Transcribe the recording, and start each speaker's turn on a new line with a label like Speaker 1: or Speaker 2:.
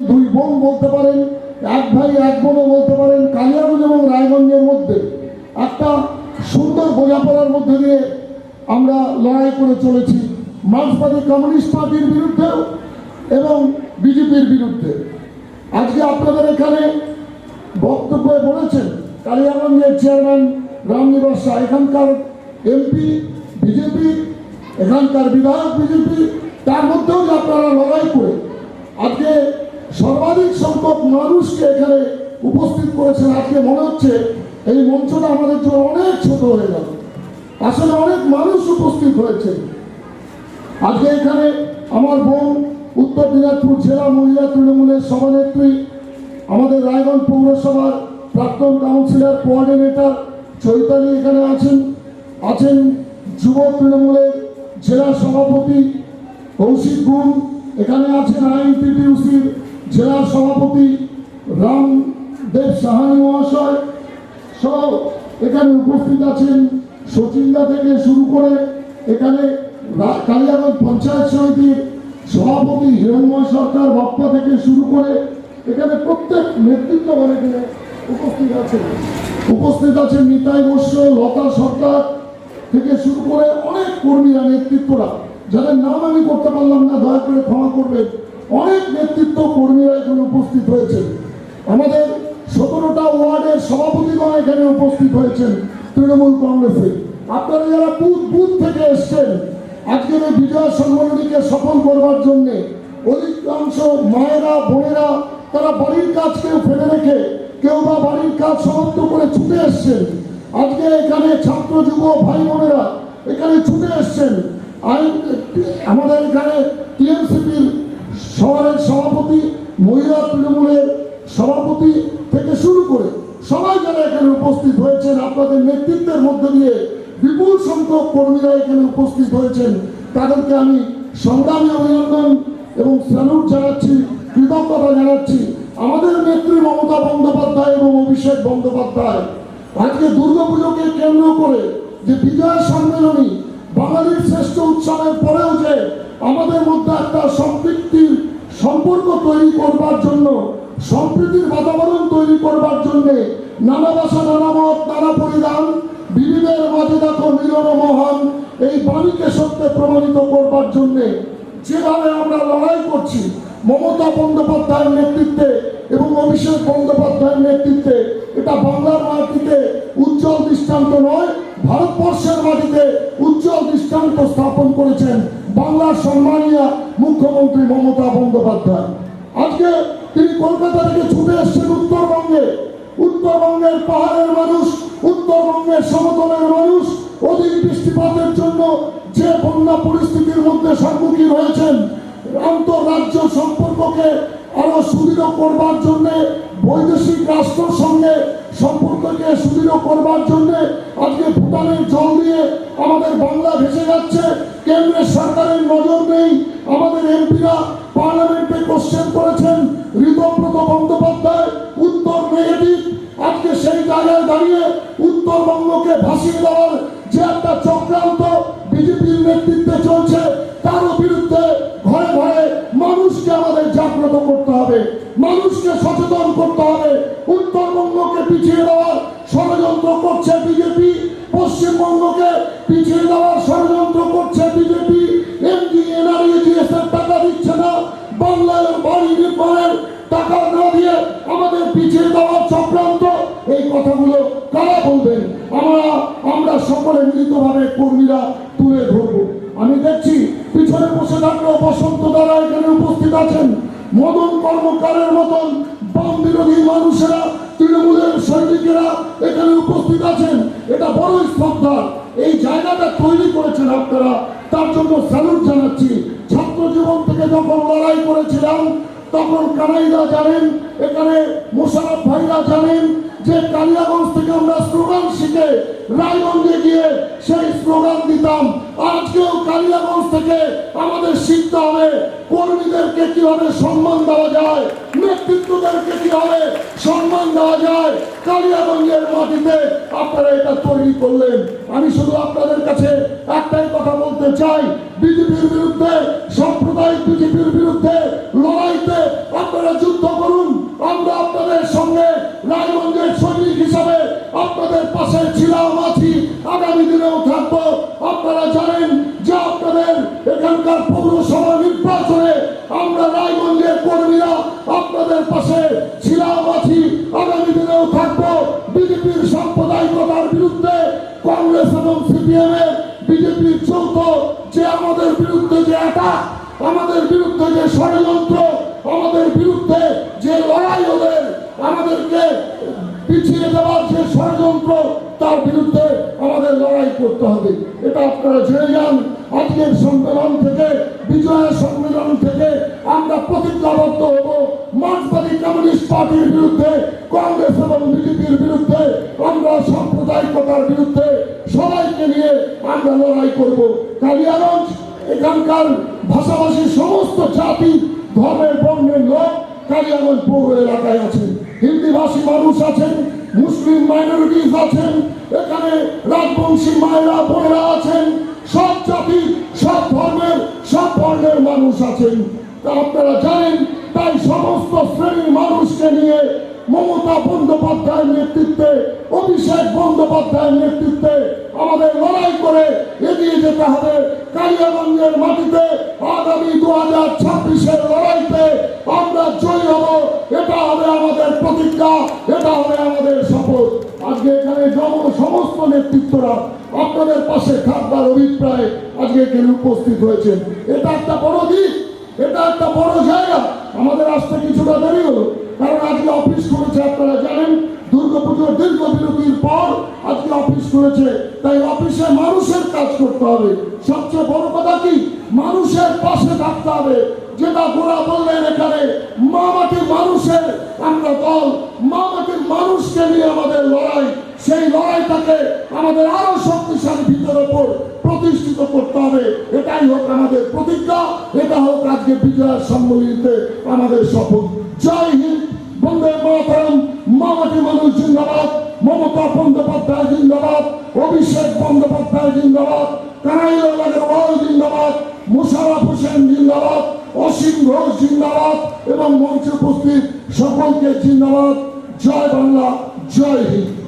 Speaker 1: দুই বোন বলতে পারেন, এক ভাই, এক বোনও বলতে পারেন, কালিয়াগঞ্জ এবং রায়গঞ্জের মধ্যে একটা সুন্দর বোঝাপড়ার মধ্যে দিয়ে আমরা লড়াই করে চলেছি। মার্ক্সবাদী কমিউনিস্ট পার্টির বিরুদ্ধেও এবং বিজেপির বিরুদ্ধে। আজকে আপনাদের এখানে বক্তব্যে বলেছেন কালিয়াগঞ্জের চেয়ারম্যান রামনিবাস শাহ, এখানকার এমপি বিজেপি, এখানকার বিধায়ক বিজেপি, তার মধ্যেও আপনারা লড়াই করে আজকে সর্বাধিক সংখ্যক মানুষকে এখানে উপস্থিত করেছেন। আজকে মনে হচ্ছে এই মঞ্চটা আমাদের জন্য অনেক ছোট হয়ে গেল। আসলে অনেক মানুষ উপস্থিত হয়েছে। আজকে এখানে আমার বোন উত্তর দিনাজপুর জেলা মহিলা তৃণমূলের সভানেত্রী, আমাদের রায়গঞ্জ পৌরসভার প্রাক্তন কাউন্সিলর, কোঅর্ডিনেটর চৈতালি এখানে আছেন। আছেন যুব তৃণমূলের জেলা সভাপতি কৌশিক গুণ। এখানে আছেন আইনটিটিউসির জেলা সভাপতি রাম দেব সাহানি মহাশয় সহ এখানে উপস্থিত আছেন সচিন্দা থেকে শুরু করে এখানে কালিয়াগঞ্জ পঞ্চায়েত সমিতির সভাপতি হিরণময় সরকার বাপ্পা থেকে শুরু করে এখানে প্রত্যেক নেতৃত্বগণ এখানে উপস্থিত আছেন। উপস্থিত আছেন নিতাই বস্য, লতা সরকার থেকে শুরু করে অনেক কর্মীরা, নেতৃত্বরা, যাদের নাম আমি করতে পারলাম না, দয়া করে ক্ষমা করবেন। অনেক নেতৃত্ব কর্মীরা এখানে উপস্থিত হয়েছেন। আমাদের সতেরোটা ওয়ার্ডের সভাপতিগণ এখানে উপস্থিত হয়েছেন তৃণমূল কংগ্রেসে। আপনারা যারা বুথ বুথ থেকে এসছেন, আজকের এই বিজয় সম্মেলনীকে সফল করবার জন্য অধিকাংশ মায়েরা, বোনেরা, তারা বাড়ির কাজ কেউ ফেলে রেখে কেউ বা বাড়ির কাজ সমাপ্ত করে ছুটে এসছেন। আজকে এখানে ছাত্র, যুব, ভাই বোনেরা এখানে ছুটে এসছেন। আইন আমাদের এখানে টিএমসিপির শহরের সভাপতি, মহিলা তৃণমূলের সভাপতি থেকে শুরু করে সবাই যারা এখানে উপস্থিত হয়েছেন, আপনাদের নেতৃত্বের মধ্যে দিয়ে বিপুল সংখ্যক কর্মীরা এখানে উপস্থিত হয়েছেন। তাদেরকে আমি সংগ্রামী অভিনন্দন এবং স্যালুট জানাচ্ছি, কৃতজ্ঞতা জানাচ্ছি। আমাদের নেত্রী মমতা বন্দ্যোপাধ্যায় এবং অভিষেক বন্দ্যোপাধ্যায় আজকে দুর্গাপুজোকে কেন্দ্র করে যে বিজয় সম্মেলনী বাঙালির শ্রেষ্ঠ উৎসবের পরেও যে আমাদের মধ্যে একটা সম্পৃক্তির সম্পর্ক তৈরি করবার জন্য, সম্প্রীতির বাতাবরণ তৈরি করবার জন্য নানা ভাষা, নানা মত, নানা পরিধান, বিবিধের মাঝে দেখো মিলন মহান এই বাণীকে সত্যে প্রমাণিত করবার জন্য যেভাবে আমরা লড়াই করছি, মমতা বন্দ্যোপাধ্যায়ের নেতৃত্বে এবং অভিষেক বন্দ্যোপাধ্যায়ের নেতৃত্বে, এটা বাংলার মাটিতে উজ্জ্বল দৃষ্টান্ত নয়, ভারতবর্ষের মাটিতে উজ্জ্বল দৃষ্টান্ত স্থাপন করেছেন বাংলার সম্মানীয় মুখ্যমন্ত্রী মমতা বন্দ্যোপাধ্যায়। আজকে তিনি কলকাতা থেকে ছুটে এসছেন উত্তরবঙ্গে। উত্তরবঙ্গের পাহাড়ের মানুষ, উত্তরবঙ্গের সমতলের মানুষ, অধিক বৃষ্টিপাতের জন্য যে বন্যা পরিস্থিতির মধ্যে সম্মুখীন হয়েছেন, আন্তঃরাজ্য সম্পর্ককে আরও সুদৃঢ় করবার জন্য বৈদেশিক রাষ্ট্রের সঙ্গে সম্পর্ককে সুদৃঢ় করবার জন্য আজকে ভুটানের জল দিয়ে আমাদের বাংলা ভেসে যাচ্ছে। কেন্দ্রের সরকারের নজর নেই। আমাদের এমপিরা পার্লামেন্টে কোশ্চেন করেছেন, ঋতব্রত বন্দ্যোপাধ্যায়, উত্তর নেগেটিভ আজকে সেই জায়গায় দাঁড়িয়ে উত্তরবঙ্গকে ভাসিয়ে দেওয়ার যে একটা চক্রান্ত বিজেপির নেতৃত্বে চলছে, তারও বিরুদ্ধে ঘরে ঘরে মানুষকে আমাদের জাগ্রত করতে হবে। মানুষকে সচেতন করতে হবে। উত্তরবঙ্গকে পিছিয়ে ষড়যন্ত্র করছে বিজেপি, পশ্চিমবঙ্গকে পিছিয়ে দেওয়ার ষড়যন্ত্র করছে বিজেপি এমজি এনআরইজিএস এর টাকা দিচ্ছে না বাংলার বাড়ি নির্মাণের টাকা না দিয়ে আমাদের পিছিয়ে দেওয়ার চক্রান্ত। এই কথাগুলো কারা বলবেন? আমরা আমরা সকলে মিলিতভাবে কর্মীরা তুলে ধরবো। আমি দেখছি পিছনে বসে থাকলেও বসন্ত দ্বারা এখানে উপস্থিত আছেন। মদন কর্মকারের মতন বিরোধী মানুষেরা, তৃণমূলের সৈনিকেরা এখানে উপস্থিত আছেন। এটা বড় শ্রদ্ধা। এই জায়গাটা তৈরি করেছেন আপনারা। তার জন্য স্যালুট জানাচ্ছি। ছাত্র জীবন থেকে যখন লড়াই করেছিলাম, তখন কানাইরা জানেন, এখানে মোশারফ ভাইরা জানেন যে কালিয়াগঞ্জ থেকে আমরা স্লোগান শিখে রায়গঞ্জে গিয়ে সেই স্লোগান দিতাম। আজকেও কালিয়াগঞ্জ থেকে আমাদের শিখতে হবে কর্মীদেরকে কীভাবে সম্মান দেওয়া যায়, নেতৃত্বদেরকে কীভাবে সম্মান দেওয়া যায়। কালিয়াগঞ্জের মাটিতে আপনারা এটা তৈরি করলেন। আমি শুধু আপনাদের কাছে একটাই কথা বলতে চাই, বিজেপির বিরুদ্ধে, সাম্প্রদায়িক বিজেপির বিরুদ্ধে লড়াইতে আপনারা যুদ্ধ করুন। আমরা রায়গঞ্জের কর্মীরা আপনাদের পাশে ছিলাম, আছি। আগামী দিনেও থাকব। বিজেপির সাম্প্রদায়িকতার বিরুদ্ধে কংগ্রেস এবং সিপিএম এর বিজেপির চৌথ যে আমাদের বিরুদ্ধে যে অ্যাটাক আমাদের বিরুদ্ধে যে ষড়যন্ত্র, আমাদের বিরুদ্ধে যে লড়াই ওদের, আমাদেরকে পিছিয়ে দেওয়ার যে ষড়যন্ত্র, তার বিরুদ্ধে আমাদের লড়াই করতে হবে। এটা আপনারা জেনে যান। আজকের সম্মেলন থেকে বিজয়ের সম্মেলন আমরা প্রতিজ্ঞাবদ্ধ হব। মার্ক্সবাদী কমিউনিস্ট পার্টির বিরুদ্ধে, কংগ্রেস এবং বিজেপির বিরুদ্ধে আমরা সাম্প্রদায়িকতার বিরুদ্ধে সবাইকে নিয়ে আমরা লড়াই করব। কালিয়াগঞ্জ, এখানকার ভাষাভাষী সমস্ত জাতি ধর্মের বর্ণের লোক কালিয়াগঞ্জ পৌর এলাকায় আছেন। হিন্দিভাষী মানুষ আছেন, মুসলিম মাইনরিটিস আছেন, এখানে রাজবংশী মায়েরা, বোনেরা আছেন, সব জাতি, সব ধর্মের, সব বর্ণের মানুষ আছেন। আপনারা জানেন, তাই সমস্ত শ্রেণির মানুষকে নিয়ে মমতা বন্দ্যোপাধ্যায়ের নেতৃত্বে, অভিষেক বন্দ্যোপাধ্যায়ের নেতৃত্বে আমাদের লড়াই করে এগিয়ে যেতে হবে। কালিয়াগঞ্জের মাটিতে আগামী দু হাজার ছাব্বিশের লড়াইতে আমরা জয়ী হব। এটা হবে আমাদের প্রতিজ্ঞা, এটা হবে আমাদের শপথ। আজকে এখানে জম সমস্ত নেতৃত্বরা আপনাদের পাশে থাকবার অভিপ্রায় আজকে এখানে উপস্থিত হয়েছেন। এটা একটা বড় দিক। এটা একটা বড় জায়গা। আমাদের আসতে কিছুটা দেরি হলো। কারণ আজকে অফিস করেছে আপনারা জানেন, দুর্গাপুজোর দীর্ঘ বিরতির পর আজকে অফিস করেছে। তাই অফিসে মানুষের কাজ করতে হবে। সবচেয়ে বড় কথা কি? মানুষের পাশে থাকতে হবে। যেটা গোড়া বললেন এখানে, মা মাটির মানুষের আমরা দল। মা মাটির মানুষকে নিয়ে আমাদের লড়াই। সেই লড়াইটাকে আমাদের আরও শক্তিশালী ভিতর ওপর প্রতিষ্ঠিত করতে হবে। এটাই হোক আমাদের প্রতিজ্ঞা, এটা হোক আজকে বিজয়ের সম্মিলিতে আমাদের শপথ। জয় হিন্দ, বন্দে মাতরম, মামাটি মানুষ জিন্দাবাদ, মমতা বন্দ্যোপাধ্যায় জিন্দাবাদ, অভিষেক বন্দ্যোপাধ্যায় জিন্দাবাদ কানাইলাল আগরওয়াল জিন্দাবাদ, মুশারফ হোসেন জিন্দাবাদ, অসীম ঘোষ জিন্দাবাদ এবং মঞ্চে উপস্থিত সকলকে জিন্দাবাদ। জয় বাংলা, জয় হিন্দ।